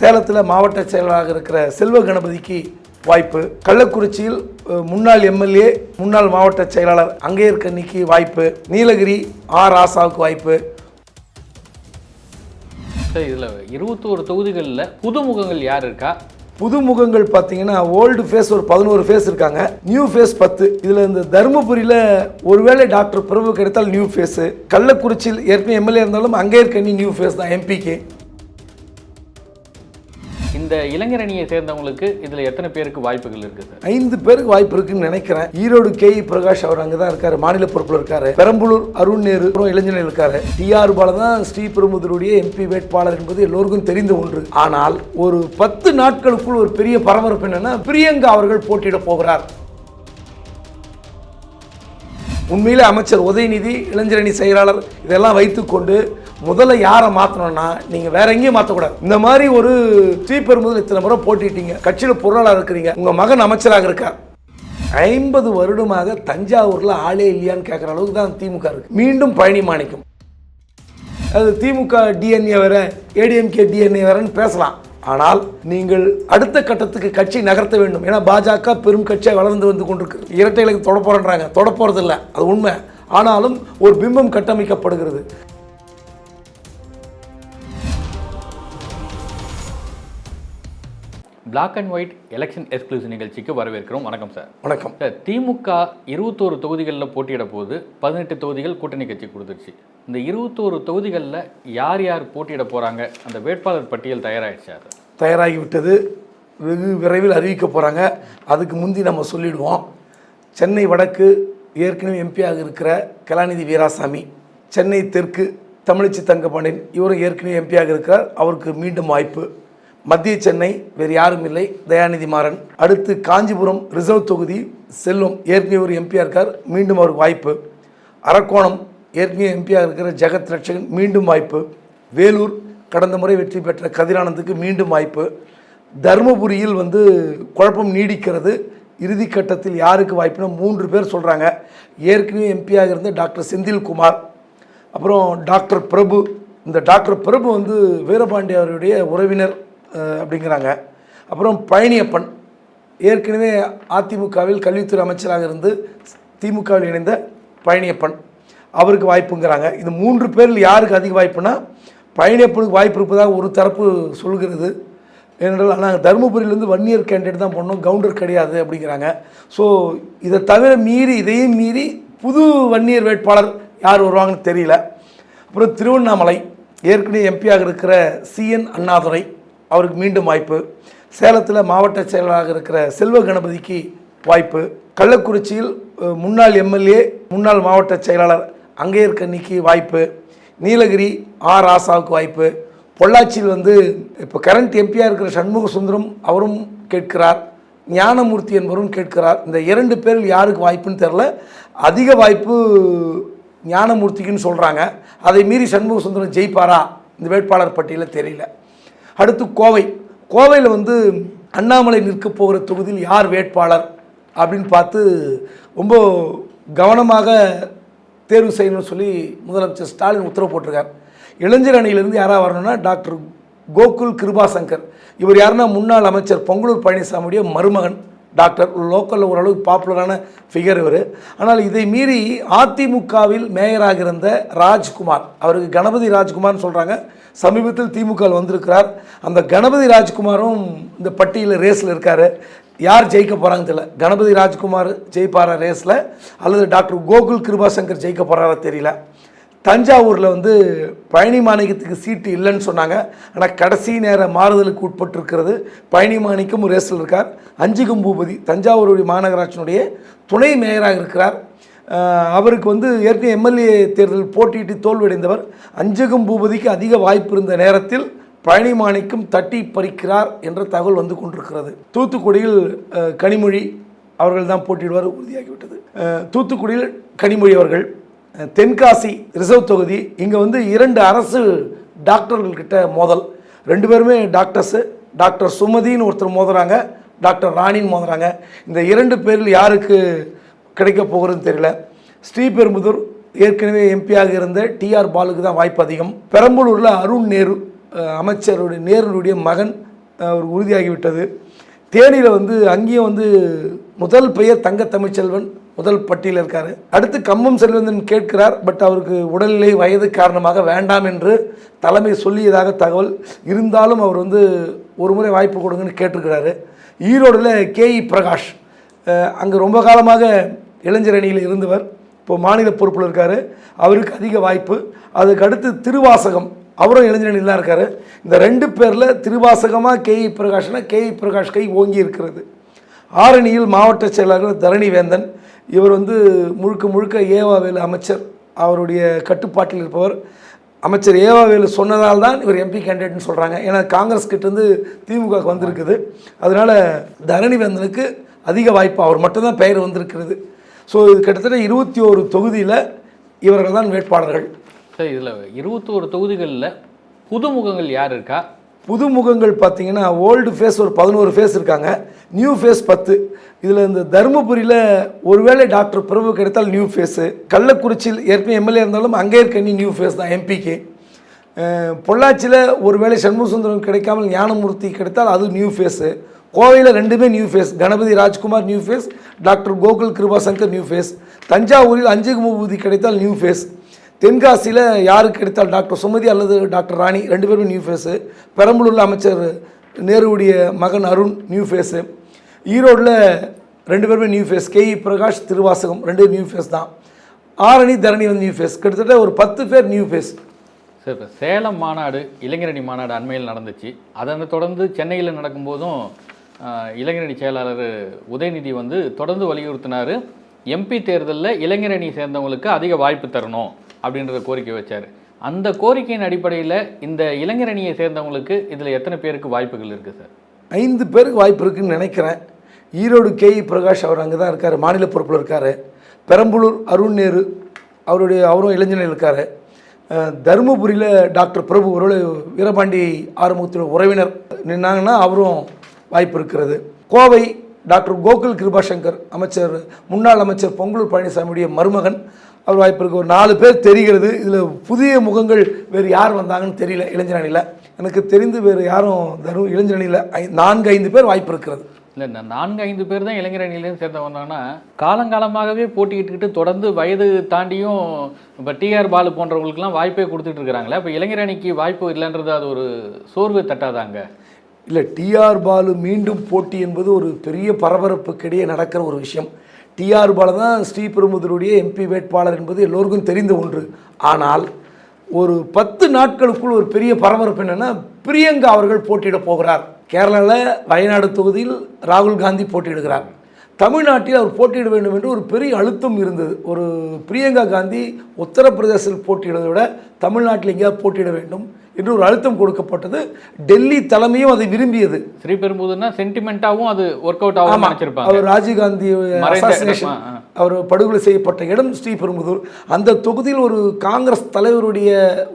சேலத்தில் மாவட்ட செயலராக இருக்கிற செல்வ கணபதிக்கு வாய்ப்பு. கள்ளக்குறிச்சியில் முன்னாள் எம்எல்ஏ முன்னாள் மாவட்ட செயலாளர் அங்கேயர் கன்னிக்கு வாய்ப்பு. நீலகிரி ஆர் ராசாவுக்கு வாய்ப்பு. சார் இதில் இருபத்தோரு தொகுதிகளில் புதுமுகங்கள் யார் இருக்கா? புது முகங்கள் பார்த்தீங்கன்னா ஓல்டு ஃபேஸ் ஒரு பதினோரு ஃபேஸ் இருக்காங்க. நியூ ஃபேஸ் பத்து. இதில் இந்த தருமபுரியில் ஒருவேளை டாக்டர் பிரபு கிடைத்தால் நியூ ஃபேஸு. கள்ளக்குறிச்சியில் ஏற்கனவே எம்எல்ஏ இருந்தாலும் அங்கேயர் கன்னி நியூ ஃபேஸ் தான் எம்பிக்கு. இந்த இளைஞர் அணியை சேர்ந்தவங்களுக்கு இதில் எத்தனை பேருக்கு வாய்ப்புகள் இருக்குது ஐந்து பேருக்கு வாய்ப்பு இருக்குன்னு நினைக்கிறேன். ஈரோடு கே பிரகாஷ் அவர் அங்கே தான் இருக்காரு. மாநில பொறுப்பில் இருக்காரு. பெரம்பலூர் அருண் நேரு அப்புறம் இளைஞர்கள் இருக்காரு. டிஆர் பால தான் ஸ்ரீபெரும்புதூருடைய எம்பி வேட்பாளர் என்பது எல்லோருக்கும் தெரிந்த ஒன்று. ஆனால் ஒரு பத்து நாட்களுக்குள் ஒரு பெரிய பரபரப்பு என்னன்னா பிரியங்கா அவர்கள் போட்டியிட போகிறார். உண்மையிலே அமைச்சர் உதயநிதி இளைஞரணி செயலாளர் இதெல்லாம் வைத்துக்கொண்டு முதல்ல யாரை மாற்றணும்னா நீங்கள் வேற எங்கேயும் மாற்றக்கூடாது இந்த மாதிரி ஒரு ஸ்ரீபெரும்புதல் இத்தனை முறை போட்டிட்டீங்க. கட்சியில் பொருளாளர் இருக்கிறீங்க. உங்கள் மகன் அமைச்சராக இருக்கார். ஐம்பது வருடமாக தஞ்சாவூரில் ஆளே இல்லையான்னு கேட்குற அளவுக்கு தான் திமுக இருக்கு. மீண்டும் பழனி மாணிக்கம். அது திமுக டிஎன்ஏ வேற ஏடிஎம்கே டிஎன்ஏ வேறன்னு பேசலாம். ஆனால் நீங்கள் அடுத்த கட்டத்துக்கு கட்சி நகர்த்த வேண்டும். ஏன்னா பாஜக பெரும் கட்சியாக வளர்ந்து வந்து கொண்டிருக்கு. இரட்டை இலக்கு தொட போறேன்றாங்க. தொட போறது அது உண்மை. ஆனாலும் ஒரு பிம்பம் கட்டமைக்கப்படுகிறது. Black and white election exclusive நிகழ்ச்சிக்கு வரவேற்கிறோம். வணக்கம் சார் வணக்கம். சார் திமுக இருபத்தோரு தொகுதிகளில் போட்டியிட போது பதினெட்டு தொகுதிகள் கூட்டணி கட்சி கொடுத்துருச்சு. இந்த இருபத்தோரு தொகுதிகளில் யார் யார் போட்டியிட போகிறாங்க அந்த வேட்பாளர் பட்டியல் தயாராகிடுச்சா சார் தயாராகிவிட்டது. வெகு விரைவில் அறிவிக்க போகிறாங்க அதுக்கு முந்தி நம்ம சொல்லிடுவோம். சென்னை வடக்கு ஏற்கனவே எம்பியாக இருக்கிற கலாநிதி வீராசாமி சென்னை தெற்கு தமிழிச்சி தங்கப்பாண்டியன் இவரும் ஏற்கனவே எம்பியாக இருக்கிறார். அவருக்கு மீண்டும் வாய்ப்பு. மத்திய சென்னை வேறு யாரும் இல்லை. தயாநிதி மாறன். அடுத்து காஞ்சிபுரம் ரிசர்வ் தொகுதி செல்லும் ஏற்கனவே ஒரு எம்பியாக இருக்கார். மீண்டும் அவருக்கு வாய்ப்பு. அரக்கோணம் ஏற்கனவே எம்பியாக இருக்கிற ஜெகத் ரட்சகன் மீண்டும் வாய்ப்பு. வேலூர் கடந்த முறை வெற்றி பெற்ற கதிரானந்துக்கு மீண்டும் வாய்ப்பு. தருமபுரியில் வந்து குழப்பம் நீடிக்கிறது. இறுதி கட்டத்தில் யாருக்கு வாய்ப்புனா மூன்று பேர் சொல்கிறாங்க ஏற்கனவே எம்பியாக இருந்த டாக்டர் செந்தில்குமார் அப்புறம் டாக்டர் பிரபு. இந்த டாக்டர் பிரபு வந்து வீரபாண்டி அவருடைய உறவினர். அப்படிங்கிறாங்க. அப்புறம் பழனியப்பன் ஏற்கனவே அதிமுகவில் கல்வித்துறை அமைச்சராக இருந்து திமுகவில் இணைந்த பழனியப்பன் அவருக்கு வாய்ப்புங்கிறாங்க. இந்த மூன்று பேரில் யாருக்கு அதிக வாய்ப்புனா பழனியப்பனுக்கு வாய்ப்பு இருப்பதாக ஒரு தரப்பு சொல்கிறது. ஏனென்றால் நாங்கள் தருமபுரியிலேருந்து வன்னியர் கேண்டிடேட் தான் பண்ணோம் கவுண்டர் கிடையாது அப்படிங்கிறாங்க. ஸோ இதை தவிர மீறி இதையும் மீறி புது வன்னியர் வேட்பாளர் யார் வருவாங்கன்னு தெரியல. அப்புறம் திருவண்ணாமலை ஏற்கனவே எம்பியாக இருக்கிற சிஎன் அண்ணாதுரை அவருக்கு மீண்டும் வாய்ப்பு. சேலத்தில் மாவட்ட செயலராக இருக்கிற செல்வ கணபதிக்கு வாய்ப்பு. கள்ளக்குறிச்சியில் முன்னாள் எம்எல்ஏ முன்னாள் மாவட்ட செயலாளர் அங்கேயர் கன்னிக்கு வாய்ப்பு. நீலகிரி ஆர் ராசாவுக்கு வாய்ப்பு. பொள்ளாச்சியில் வந்து இப்போ கரண்ட் எம்பியாக இருக்கிற சண்முக சுந்தரம் அவரும் கேட்கிறார். ஞானமூர்த்தி என்பவரும் கேட்கிறார். இந்த இரண்டு பேரில் யாருக்கு வாய்ப்புன்னு தெரில அதிக வாய்ப்பு ஞானமூர்த்திக்குன்னு சொல்கிறாங்க அதை மீறி சண்முக சுந்தரம் ஜெயிப்பாரா? இந்த வேட்பாளர் பட்டியலில் தெரியல. அடுத்து கோவை. கோவையில் வந்து அண்ணாமலை நிற்க போகிற தொகுதியில் யார் வேட்பாளர் அப்படின்னு பார்த்து ரொம்ப கவனமாக தேர்வு செய்யணும்னு சொல்லி முதலமைச்சர் ஸ்டாலின் உத்தரவு போட்டிருக்கார். இளைஞர் அணியிலிருந்து யாராக வரணும்னா டாக்டர் கோகுல் கிருபாசங்கர். இவர் யாருன்னா முன்னாள் அமைச்சர் பொங்கலூர் பழனிசாமியுடைய மருமகன் டாக்டர். லோக்கலில் ஓரளவுக்கு பாப்புலரான ஃபிகர் இவர். ஆனால் இதை மீறி அதிமுகவில் மேயராக இருந்த ராஜ்குமார் அவருக்கு கணபதி ராஜ்குமார்னு சொல்கிறாங்க சமீபத்தில் திமுக வந்திருக்கிறார். அந்த கணபதி ராஜ்குமாரும் இந்த பட்டியலில் ரேஸில் இருக்கார். யார் ஜெயிக்க போகிறாங்க தெரியல. கணபதி ராஜ்குமார் ஜெயிப்பாரா ரேஸில்? அல்லது டாக்டர் கோகுல் கிருபாசங்கர் ஜெயிக்க போகிறாரா தெரியல. தஞ்சாவூரில் வந்து பழனி மாணிக்கத்துக்கு சீட்டு இல்லைன்னு சொன்னாங்க. ஆனால் கடைசி நேர மாறுதலுக்கு உட்பட்டிருக்கிறது பழனி மாணிக்கம் ரேஸில் இருக்கார். அஞ்சிகம் பூபதி தஞ்சாவூருடைய மாநகராட்சியினுடைய துணை மேயராக இருக்கிறார். அவருக்கு வந்து ஏற்கனவே எம்எல்ஏ தேர்தல் போட்டியிட்டு தோல்வியடைந்தவர். அஞ்சகம் பூபதிக்கு அதிக வாய்ப்பு இருந்த நேரத்தில் பழனி மாணிக்கம் தட்டி பறிக்கிறார் என்ற தகவல் வந்து கொண்டிருக்கிறது. தூத்துக்குடியில் கனிமொழி அவர்கள் தான் போட்டியிடுவார் உறுதியாகிவிட்டது. தூத்துக்குடியில் கனிமொழி அவர்கள் தென்காசி ரிசர்வ் தொகுதி இங்கே வந்து இரண்டு அரசு டாக்டர்கள்கிட்ட மோதல். ரெண்டு பேருமே டாக்டர்ஸு. டாக்டர் சுமதின்னு ஒருத்தர் மோதுறாங்க டாக்டர் ராணின்னு மோதுறாங்க. இந்த இரண்டு பேரில் யாருக்கு கிடைக்க போகிறதுன்னு தெரியல. ஸ்ரீபெரும்புதூர் ஏற்கனவே எம்பியாக இருந்த டிஆர் பாலுக்கு தான் வாய்ப்பு அதிகம். பெரம்பலூரில் அருண் நேரு அமைச்சருடைய நேருடைய மகன் அவர் ஒரு உறுதியாகிவிட்டது. தேனியில் வந்து அங்கேயும் வந்து முதல் பெயர் தங்க தமிழ்ச்செல்வன் முதல் பட்டியலில் இருக்கார். அடுத்து கம்பம் செல்வந்தன் கேட்கிறார் பட் அவருக்கு உடல்நிலை வயது காரணமாக வேண்டாம் என்று தலைமை சொல்லியதாக தகவல். இருந்தாலும் அவர் வந்து ஒரு முறை வாய்ப்பு கொடுங்கன்னு கேட்டிருக்கிறாரு. ஈரோடில் கேஇ பிரகாஷ் அங்கே ரொம்ப காலமாக இளைஞர் அணியில் இருந்தவர் இப்போ மாநில பொறுப்பில் இருக்கார். அவருக்கு அதிக வாய்ப்பு. அதுக்கு அடுத்து திருவாசகம். அவரும் இளைஞர் அணியில் தான் இருக்கார். இந்த ரெண்டு பேரில் திருவாசகமாக கேஇ பிரகாஷ்னா கேஇ பிரகாஷ் கை ஓங்கி இருக்கிறது. ஆரணியில் மாவட்ட செயலாளர் தரணி வேந்தன் இவர் வந்து முழுக்க முழுக்க ஏவாவேல் அமைச்சர். அவருடைய கட்டுப்பாட்டில் இருப்பவர். அமைச்சர் ஏவாவேலு சொன்னதால் தான் இவர் எம்பி கேண்டிடேட்னு சொல்கிறாங்க ஏன்னா காங்கிரஸ் கிட்டேருந்து திமுக வந்திருக்குது. அதனால் தரணி வேந்தனுக்கு அதிக வாய்ப்பு. அவர் மட்டும்தான் பெயர் வந்திருக்கிறது. ஸோ இது கிட்டத்தட்ட இருபத்தி ஒரு தொகுதியில் இவர்கள் தான் வேட்பாளர்கள். சார் இதில் இருபத்தோரு தொகுதிகளில் புதுமுகங்கள் யார் இருக்கா? புது முகங்கள் பார்த்தீங்கன்னா ஓல்டு ஃபேஸ் ஒரு பதினோரு ஃபேஸ் இருக்காங்க. நியூ ஃபேஸ் பத்து. இதில் இந்த தருமபுரியில் ஒருவேளை டாக்டர் பிரபு கிடைத்தால் நியூ ஃபேஸு கள்ளக்குறிச்சியில் ஏற்கனவே எம்எல்ஏ இருந்தாலும் அங்கே இருக்கணி நியூ ஃபேஸ் தான் எம்பிக்கு பொள்ளாச்சியில் ஒருவேளை சண்முகசுந்தரம் கிடைக்காமல் ஞானமூர்த்தி கிடைத்தால் அது நியூ ஃபேஸு கோவையில் ரெண்டுமே new face Ganapathi Rajkumar new face doctor Gokul Kirubashankar new face. தஞ்சாவூரில் அஞ்சு மூபூதி கிடைத்தால் நியூ ஃபேஸ். தென்காசியில் யாருக்கு கிடைத்தால் டாக்டர் சுமதி அல்லது டாக்டர் ராணி ரெண்டு பேருமே நியூ ஃபேஸு. பெரம்பலூரில் அமைச்சர் நேருவுடைய மகன் அருண் நியூ ஃபேஸு. ஈரோடில் ரெண்டு பேருமே new face. K Prakash Thiruvasagam ரெண்டு நியூ ஃபேஸ் தான். ஆரணி தரணி வந்து நியூ ஃபேஸ். கிட்டத்தட்ட ஒரு பத்து பேர் நியூ ஃபேஸ். சார் இப்போ சேலம் மாநாடு இளைஞரணி மாநாடு அண்மையில் நடந்துச்சு. அதனை தொடர்ந்து சென்னையில் நடக்கும்போதும் இளைஞரணி செயலாளர் உதயநிதி வந்து தொடர்ந்து வலியுறுத்தினார். எம்பி தேர்தலில் இளைஞரணி சேர்ந்தவங்களுக்கு அதிக வாய்ப்பு தரணும் அப்படின்றத கோரிக்கை வச்சார். அந்த கோரிக்கையின் அடிப்படையில் இந்த இளைஞரணியை சேர்ந்தவங்களுக்கு இதில் எத்தனை பேருக்கு வாய்ப்புகள் இருக்குது சார்? ஐந்து பேருக்கு வாய்ப்பு இருக்குன்னு நினைக்கிறேன். ஈரோடு கேஇ பிரகாஷ் அவர் அங்கே தான் இருக்கார் மாநில பொறுப்பில் இருக்கார். பெரம்பலூர் அருண் நேரு அவருடைய அவரும் இளைஞனில் இருக்கார். தருமபுரியில் டாக்டர் பிரபு ஒருவேளை வீரபாண்டி ஆறுமுகத்தில் உறவினர் நின்னாங்கன்னா அவரும் வாய்ப்பு இருக்கிறது. கோவை டாக்டர் கோகுல் கிருபாசங்கர் அமைச்சர் முன்னாள் அமைச்சர் பொங்கலூர் பழனிசாமியுடைய மருமகன். அவர் வாய்ப்பு இருக்கு. ஒரு நாலு பேர் தெரிகிறது. இதில் புதிய முகங்கள் வேறு யார் வந்தாங்கன்னு தெரியல இளைஞர் அணியில். எனக்கு தெரிந்து வேறு யாரும் தரும் இளைஞர் அணியில் ஐ- நான்கு ஐந்து பேர் வாய்ப்பு இருக்கிறது. இல்லை இந்த நான்கு ஐந்து பேர் தான் இளைஞரணியிலேருந்து சேர்ந்து வந்தாங்கன்னா காலங்காலமாகவே போட்டிக்கிட்டு தொடர்ந்து வயது தாண்டியும் இப்போ டிஆர் பாலு போன்றவங்களுக்குலாம் வாய்ப்பே கொடுத்துட்டு இருக்கிறாங்களே. அப்போ இளைஞரணிக்கு வாய்ப்பு இல்லைன்றது அது ஒரு சோர்வு தட்டாதாங்க. இல்லை டிஆர் பாலு மீண்டும் போட்டி என்பது ஒரு பெரிய பரபரப்புக்கிடையே நடக்கிற ஒரு விஷயம். டிஆர் பாலு தான் ஸ்ரீபெரும்புதூருடைய எம்பி வேட்பாளர் என்பது எல்லோருக்கும் தெரிந்த ஒன்று. ஆனால் ஒரு பத்து நாட்களுக்குள் ஒரு பெரிய பரபரப்பு என்னென்னா பிரியங்கா அவர்கள் போட்டியிட போகிறார். கேரளாவில் வயநாடு தொகுதியில் ராகுல் காந்தி போட்டியிடுகிறார். தமிழ்நாட்டில் அவர் போட்டியிட வேண்டும் என்று ஒரு பெரிய அழுத்தம் இருந்தது. ஒரு பிரியங்கா காந்தி உத்தரப்பிரதேசத்தில் போட்டியிடுவதை விட தமிழ்நாட்டில் எங்கேயாவது போட்டியிட வேண்டும். என்று ஒரு அழுத்தம் கொடுக்கப்பட்டது. டெல்லி தலைமையும் அதை விரும்பியது. ஸ்ரீபெரும்புதூர்னா சென்டிமெண்ட்டாகவும் அது ஒர்க் அவுட் ஆகும் நினைச்சிருப்பாங்க. அவர் ராஜீவ்காந்தி. அவர் படுகொலை செய்யப்பட்ட இடம் ஸ்ரீபெரும்புதூர் அந்த தொகுதியில் ஒரு காங்கிரஸ் தலைவருடைய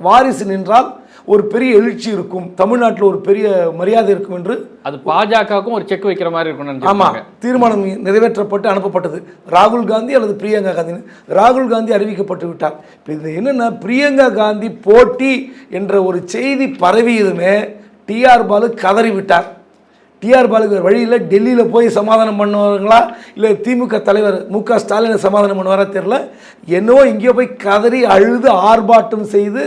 வாரிசு நின்றால் ஒரு பெரிய எழுச்சி இருக்கும் தமிழ்நாட்டில் ஒரு பெரிய மரியாதை இருக்கும் என்று அது பாஜகவுக்கும் ஒரு செக் வைக்கிற மாதிரி இருக்கும்னு ஆமா நினைச்சிருப்பாங்க தீர்மானம் நிறைவேற்றப்பட்டு அனுப்பப்பட்டது. ராகுல் காந்தி அல்லது பிரியங்கா காந்தி. ராகுல் காந்தி அறிவிக்கப்பட்டு விட்டார். இப்போ இது என்னன்னா பிரியங்கா காந்தி போட்டி என்ற ஒரு செய்தி பரவியதுமே டிஆர் பாலு கதறி விட்டார். டிஆர் பாலுக்கு வழியில் டெல்லியில் போய் சமாதானம் பண்ணுவாங்களா இல்லை திமுக தலைவர் மு க ஸ்டாலினை சமாதானம் பண்ணுவாரா தெரில என்னவோ இங்கேயோ போய் கதறி அழுது ஆர்ப்பாட்டம் செய்து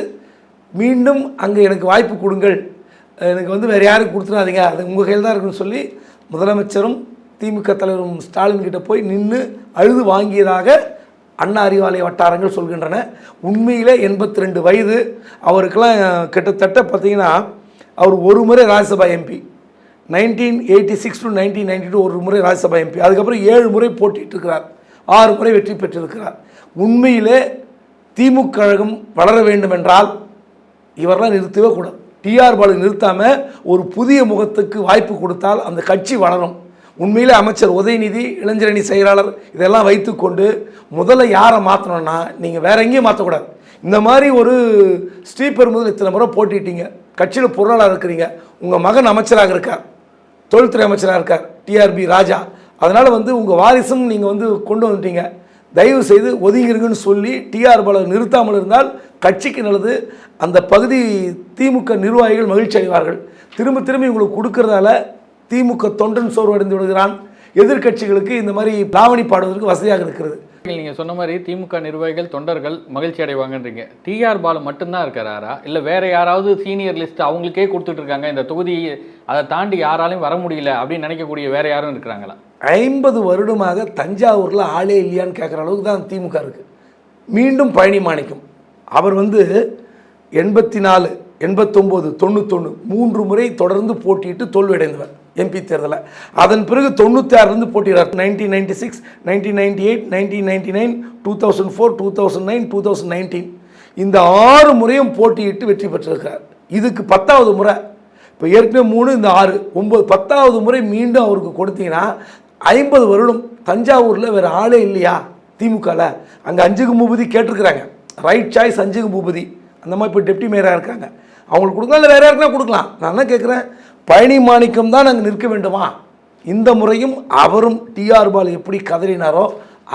மீண்டும் அங்கே எனக்கு வாய்ப்பு கொடுங்கள். எனக்கு வந்து வேறு யாருக்கு கொடுத்துடாதீங்க. அது உங்கள் கையில் தான் இருக்குன்னு சொல்லி முதலமைச்சரும் திமுக தலைவரும் ஸ்டாலின் கிட்ட போய் நின்று அழுது வாங்கியதாக அண்ணா அறிவாலய வட்டாரங்கள் சொல்கின்றன. உண்மையில் எண்பத்தி ரெண்டு வயது. அவருக்கெல்லாம் கிட்டத்தட்ட பார்த்தீங்கன்னா அவர் ஒரு முறை Rajya Sabha MP. Nineteen eighty six to nineteen ninety two ஒரு முறை ராஜ்யசபா எம்பி. அதுக்கப்புறம் ஏழு முறை போட்டிட்டு இருக்கிறார். ஆறு முறை வெற்றி பெற்றிருக்கிறார். உண்மையிலே திமுக கழகம் வளர வேண்டும் என்றால் இவரெல்லாம் நிறுத்தவே கூடாது. டிஆர் பாலு நிறுத்தாமல் ஒரு புதிய முகத்துக்கு வாய்ப்பு கொடுத்தால் அந்த கட்சி வளரும். உண்மையிலே அமைச்சர் உதயநிதி இளைஞரணி செயலாளர் இதெல்லாம் வைத்துக்கொண்டு முதல்ல யாரை மாற்றணும்னா நீங்கள் வேற எங்கேயும் மாற்றக்கூடாது இந்த மாதிரி ஒரு ஸ்ரீபெரும்புதூர் இத்தனை முறை போட்டிட்டீங்க. கட்சியில் பொருளாளர் இருக்கிறீங்க. உங்கள் மகன் அமைச்சராக இருக்கார். தொழில்துறை அமைச்சராக இருக்கார். டிஆர்பி ராஜா. அதனால் வந்து உங்கள் வாரிசும் நீங்கள் வந்து கொண்டு வந்துட்டீங்க. தயவு செய்து ஒதுங்கிருங்கன்னு சொல்லி டிஆர் பாலு நிறுத்தாமல் இருந்தால் கட்சிக்கு நல்லது. அந்த பகுதி திமுக நிர்வாகிகள் மகிழ்ச்சி அடைவார்கள். திரும்ப திரும்ப இவங்களுக்கு கொடுக்கறதால திமுக தொண்டன் சோர்வடைந்து விடுகிறான். எதிர்க்கட்சிகளுக்கு இந்த மாதிரி லாவணி பாடுவதற்கு வசதியாக இருக்கிறது. நீங்க சொன்ன மாதிரி திமுக நிர்வாகிகள் தொண்டர்கள் மகிழ்ச்சி அடைவாங்கன்றீங்க. டிஆர் பாலு மட்டும்தான் இருக்கிறாரா? இல்ல வேற யாராவது சீனியர் லிஸ்ட் அவங்களுக்கே கொடுத்துட்டு இருக்காங்க. இந்த தொகுதி அதை தாண்டி யாராலையும் வர முடியல அப்படின்னு நினைக்கக்கூடிய வேற யாரும் இருக்கிறாங்களா? ஐம்பது வருடமாக தஞ்சாவூரில் ஆளே இல்லையான்னு கேட்குற அளவுக்கு தான் திமுக இருக்குது மீண்டும் பழனி மாணிக்கம். அவர் வந்து எண்பத்தி நாலு எண்பத்தொம்போது தொண்ணூத்தொன்று மூன்று முறை தொடர்ந்து போட்டியிட்டு தோல்வியடைந்தவர் எம்பி தேர்தலில் அதன் பிறகு தொண்ணூற்றி ஆறுலேருந்து போட்டியிடார் nineteen ninety six nineteen ninety eight nineteen ninety nine two thousand four two thousand nine two thousand nineteen இந்த ஆறு முறையும் போட்டியிட்டு வெற்றி பெற்றிருக்கிறார். இதுக்கு பத்தாவது முறை. இப்போ ஏற்கனவே மூணு இந்த ஆறு. ஒம்பது பத்தாவது முறை மீண்டும் அவருக்கு கொடுத்தீங்கன்னா ஐம்பது வருடம் தஞ்சாவூரில் வேறு ஆளே இல்லையா திமுகவில் அங்கே அஞ்சுக்கு பூபதி கேட்டிருக்கிறாங்க. Right choice Sanjeev Bhupathi. அந்த மாதிரி இப்போ டெப்டி மேயராக இருக்காங்க. அவங்களுக்கு கொடுக்கலாம் இல்லை வேறு யாருக்குன்னா கொடுக்கலாம். நான் என்ன கேட்குறேன் பழனி மாணிக்கம் தான் நாங்கள் நிற்க வேண்டுமா? இந்த முறையும் அவரும் டிஆர் பால் எப்படி கதறினாரோ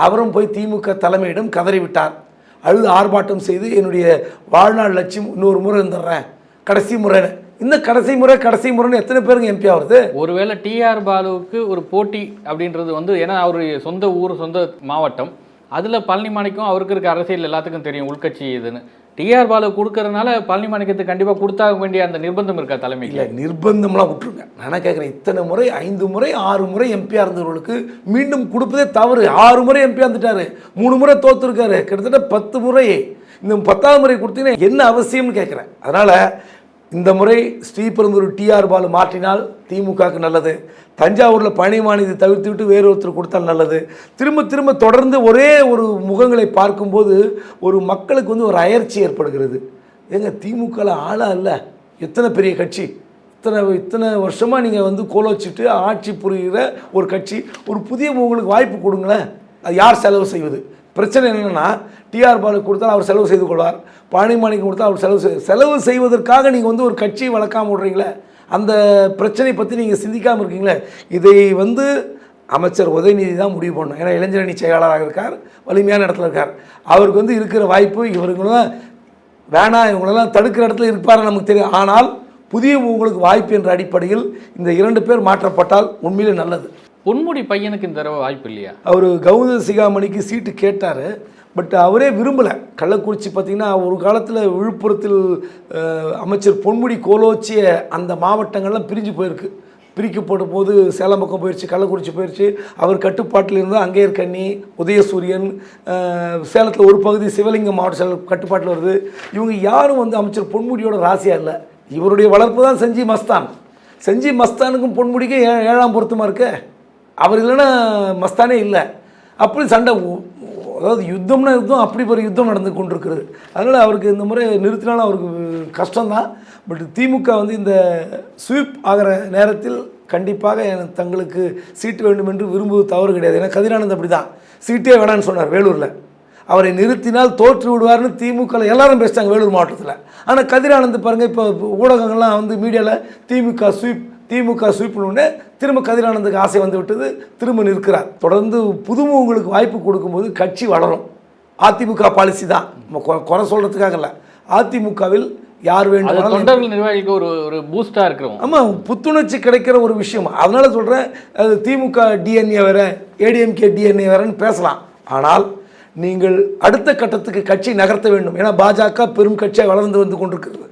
அவரும் போய் திமுக தலைமையிடம் கதறி விட்டார் அழுது ஆர்ப்பாட்டம் செய்து என்னுடைய வாழ்நாள் லட்சியம் இன்னொரு முறை இருந்துடுறேன் கடைசி முறைன்னு இந்த கடைசி முறை கடைசி முறைன்னு எத்தனை பேருக்கு எம்பி ஆகுது ஒருவேளை டிஆர் பாலுவுக்கு ஒரு போட்டி அப்படின்றது வந்து ஏன்னா அவருடைய சொந்த ஊர் சொந்த மாவட்டம். அதில் பழனி மாணிக்கம் அவருக்கு இருக்க அரசியல் எல்லாத்துக்கும் தெரியும் உள்கட்சி இதுன்னு. டிஆர் பாலு கொடுக்கறதுனால பழனி மாணிக்கத்துக்கு கண்டிப்பாக கொடுத்தாக வேண்டிய அந்த நிர்பந்தம் இருக்கா தலைமை இல்லை நிர்பந்தம்லாம் விட்டுருங்க. நான் கேட்குறேன் இத்தனை முறை ஐந்து முறை ஆறு முறை எம்பியாக இருந்தவர்களுக்கு மீண்டும் கொடுப்பதே தவறு. ஆறு முறை எம்பியாக இருந்துட்டாரு மூணு முறை தோத்துருக்காரு கிட்டத்தட்ட பத்து முறை இந்த பத்தாவது முறை கொடுத்தீங்கன்னா என்ன அவசியம்னு கேட்குறேன் அதனால் இந்த முறை ஸ்ரீபெரும்பூர் டிஆர் பாலு மாற்றினால் திமுகவுக்கு நல்லது. தஞ்சாவூரில் பணிமானியத்தை தவிர்த்து விட்டு வேறு ஒருத்தர் கொடுத்தால் நல்லது. திரும்ப திரும்ப தொடர்ந்து ஒரே ஒரு முகங்களை பார்க்கும்போது ஒரு மக்களுக்கு வந்து ஒரு அயற்சி ஏற்படுகிறது. ஏங்க திமுகவில் ஆளாக இல்லை. எத்தனை பெரிய கட்சி? இத்தனை இத்தனை வருஷமாக நீங்கள் வந்து கோலோச்சிட்டு ஆட்சி புரிகிற ஒரு கட்சி. ஒரு புதிய உங்களுக்கு வாய்ப்பு கொடுங்களேன். அது யார் செலவு செய்வது? பிரச்சனை என்னென்னா டிஆர் பாலு கொடுத்தால் அவர் செலவு செய்து கொள்வார். பழனிமாணிக்கு கொடுத்தால் அவர் செலவு செய் செலவு செய்வதற்காக நீங்கள் வந்து ஒரு கட்சியை வளர்க்காம விடுறீங்களே அந்த பிரச்சனையை பற்றி நீங்கள் சிந்திக்காமல் இருக்கீங்களே இதை வந்து அமைச்சர் உதயநிதி தான் முடிவு பண்ணணும். ஏன்னா இளைஞரணி செயலாளராக இருக்கார் வலிமையான இடத்துல இருக்கார். அவருக்கு வந்து இருக்கிற வாய்ப்பு இவருங்களும் வேணாம் இவங்களெல்லாம் தடுக்கிற இடத்துல இருப்பார் நமக்கு தெரியும். ஆனால் புதிய உங்களுக்கு வாய்ப்பு என்ற அடிப்படையில் இந்த இரண்டு பேர் மாற்றப்பட்டால் உண்மையிலே நல்லது. பொன்முடி பையனுக்கு இந்த தடவை வாய்ப்பு இல்லையா? அவர் கௌத சிகாமணிக்கு சீட்டு கேட்டார். பட் அவரே விரும்பலை. கள்ளக்குறிச்சி பார்த்திங்கன்னா ஒரு காலத்தில் விழுப்புரத்தில் அமைச்சர் பொன்முடி கோலோச்சிய அந்த மாவட்டங்கள்லாம் பிரிஞ்சு போயிருக்கு. பிரிக்கப்படும் போது சேலம் பக்கம் போயிடுச்சு கள்ளக்குறிச்சி போயிடுச்சு அவர் கட்டுப்பாட்டில் இருந்தால் அங்கேயர் கண்ணி உதயசூரியன் சேலத்தில் ஒரு பகுதி சிவலிங்கம் மாவட்ட கட்டுப்பாட்டில் வருது. இவங்க யாரும் வந்து அமைச்சர் பொன்முடியோட ராசியாக இல்லை. இவருடைய வளர்ப்பு தான் செஞ்சி மஸ்தான். செஞ்சி மஸ்தானுக்கும் பொன்முடிக்கும் ஏ ஏழாம் பொருத்தமாக இருக்க? அவர் இல்லைன்னா மஸ்தானே இல்லை. அப்படி சண்டை அதாவது யுத்தம்னா யுத்தம் அப்படி ஒரு யுத்தம் நடந்து கொண்டிருக்கிறது. அதனால் அவருக்கு இந்த முறை நிறுத்தினாலும் அவருக்கு கஷ்டம்தான். பட் திமுக வந்து இந்த ஸ்வீப் ஆகிற நேரத்தில் கண்டிப்பாக தங்களுக்கு சீட்டு வேண்டும் என்று விரும்புவது தவறு கிடையாது. ஏன்னா கதிரானந்த் அப்படி தான் சீட்டே வேணான்னு சொன்னார் வேலூரில். அவரை நிறுத்தினால் தோற்று விடுவார்னு திமுக எல்லாரும் பேசிட்டாங்க வேலூர் மாவட்டத்தில். ஆனால் கதிரானந்த் பாருங்கள் இப்போ ஊடகங்கள்லாம் வந்து மீடியாவில் திமுக ஸ்வீப் திமுக ஸ்வீப்னு திரும்ப கதிரானந்துக்கு ஆசை வந்து விட்டது திரும்ப நிற்கிறார். தொடர்ந்து புதுமுகங்களுக்கு வாய்ப்பு கொடுக்கும்போது கட்சி வளரும். அதிமுக பாலிசி தான். நம்ம குறை சொல்கிறதுக்காக இல்லை. அதிமுகவில் யார் வேண்டும் தொண்டர்கள் ஒரு ஒரு பூஸ்டா இருக்கிறோம் ஆமாம் புத்துணர்ச்சி கிடைக்கிற ஒரு விஷயம். அதனால சொல்கிறேன் அது திமுக டிஎன்ஏ வேற ஏடிஎம்கே டிஎன்ஏ வேறன்னு பேசலாம். ஆனால் நீங்கள் அடுத்த கட்டத்துக்கு கட்சி நகர்த்த வேண்டும். ஏன்னா பாஜக பெரும் கட்சியாக வளர்ந்து வந்து கொண்டிருக்கிறது.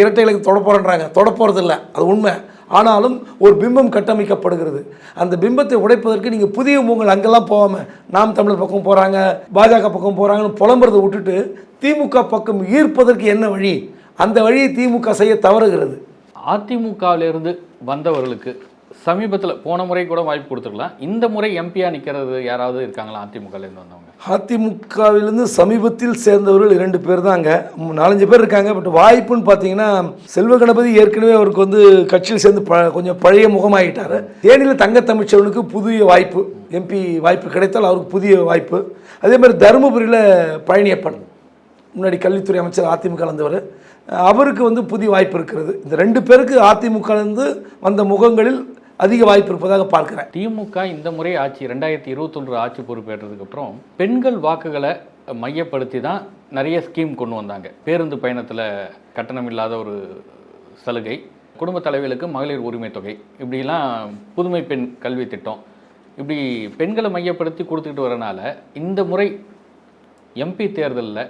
இரட்டை இலக்கு தொட போகிறேன்றாங்க தொட போகிறதில்ல அது உண்மை. ஆனாலும் ஒரு பிம்பம் கட்டமைக்கப்படுகிறது. அந்த பிம்பத்தை உடைப்பதற்கு நீங்கள் புதிய முகங்கள் அங்கெல்லாம் போகாமல் நாம் தமிழர் பக்கம் போகிறாங்க பாஜக பக்கம் போகிறாங்கன்னு புலம்புறதை விட்டுட்டு திமுக பக்கம் ஈர்ப்பதற்கு என்ன வழி? அந்த வழியை திமுக செய்ய தவறுகிறது. அதிமுகவிலிருந்து வந்தவர்களுக்கு சமீபத்தில் போன முறை கூட வாய்ப்பு கொடுத்துருக்கலாம். இந்த முறை எம்பியா நிற்கிறது யாராவது இருக்காங்களா? அதிமுகலேருந்து வந்தவங்க. அதிமுகவிலிருந்து சமீபத்தில் சேர்ந்தவர்கள் இரண்டு பேர் தாங்க நாலஞ்சு பேர் இருக்காங்க. பட் வாய்ப்புன்னு பார்த்தீங்கன்னா செல்வ கணபதி ஏற்கனவே அவருக்கு வந்து கட்சியில் சேர்ந்து ப கொஞ்சம் பழைய முகமாகிட்டார் தேனியில் தங்க தமிழ்ச்சவனுக்கு புதிய வாய்ப்பு எம்பி வாய்ப்பு கிடைத்தால் அவருக்கு புதிய வாய்ப்பு. அதே மாதிரி தருமபுரியில் பழனியப்பன் முன்னாடி கல்வித்துறை அமைச்சர் அதிமுக இருந்தவர். அவருக்கு வந்து புதிய வாய்ப்பு இருக்கிறது. இந்த ரெண்டு பேருக்கு அதிமுகலேருந்து வந்த முகங்களில் அதிக வாய்ப்பு இருப்பதாக பார்க்கிறேன். திமுக இந்த முறை ஆட்சி ரெண்டாயிரத்தி இருபத்தொன்று ஆட்சி பொறுப்பேற்றதுக்கு அப்புறம் பெண்கள் வாக்குகளை மையப்படுத்தி தான் நிறைய ஸ்கீம் கொண்டு வந்தாங்க. பேருந்து பயணத்தில் கட்டணம் இல்லாத ஒரு சலுகை குடும்ப தலைவர்களுக்கு மகளிர் உரிமை தொகை இப்படிலாம் புதுமை பெண் கல்வி திட்டம் இப்படி பெண்களை மையப்படுத்தி கொடுத்துக்கிட்டு வரனால இந்த முறை எம்பி தேர்தலில்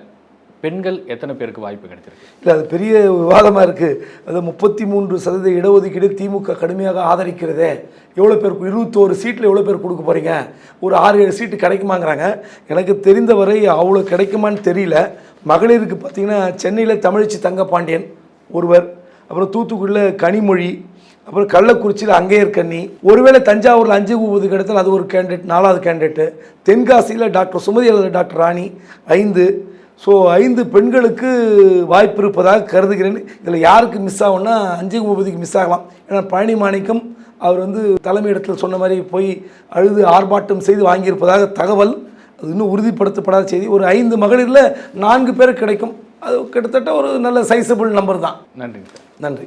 பெண்கள் எத்தனை பேருக்கு வாய்ப்பு கிடைச்சிருக்கு இல்லை அது பெரிய விவாதமாக இருக்குது அது முப்பத்தி மூன்று சதவீத இடஒதுக்கீடு திமுக கடுமையாக ஆதரிக்கிறதே. எவ்வளோ பேருக்கு இருபத்தோரு சீட்டில் எவ்வளோ பேர் கொடுக்க போகிறீங்க ஒரு ஆறு ஏழு சீட்டு கிடைக்குமாங்கிறாங்க. எனக்கு தெரிந்தவரை அவ்வளோ கிடைக்குமான்னு தெரியல. மகளிருக்கு பார்த்தீங்கன்னா சென்னையில் தமிழச்சி தங்கப்பாண்டியன் ஒருவர் அப்புறம் தூத்துக்குடியில் கனிமொழி அப்புறம் கள்ளக்குறிச்சியில் அங்கேயர் கண்ணி ஒருவேளை தஞ்சாவூரில் அஞ்சு ஒதுக்கு இடத்துல அது ஒரு கேண்டிடேட் நாலாவது கேண்டிடேட்டு தென்காசியில் டாக்டர் சுமதி அல்லது டாக்டர் ராணி ஐந்து. ஸோ ஐந்து பெண்களுக்கு வாய்ப்பு இருப்பதாக கருதுகிறேன். இதில் யாருக்கு மிஸ் ஆகும்னா அஞ்சு உபதிக்கு மிஸ் ஆகலாம். ஏன்னா பழனி மாணிக்கம் அவர் வந்து தலைமையிடத்தில் சொன்ன மாதிரி போய் அழுது ஆர்ப்பாட்டம் செய்து வாங்கியிருப்பதாக தகவல். அது இன்னும் உறுதிப்படுத்தப்படாத செய்தி. ஒரு ஐந்து மகளிரில் நான்கு பேருக்கு கிடைக்கும். அது கிட்டத்தட்ட ஒரு நல்ல சைஸபிள் நம்பர் தான். சார் நன்றி.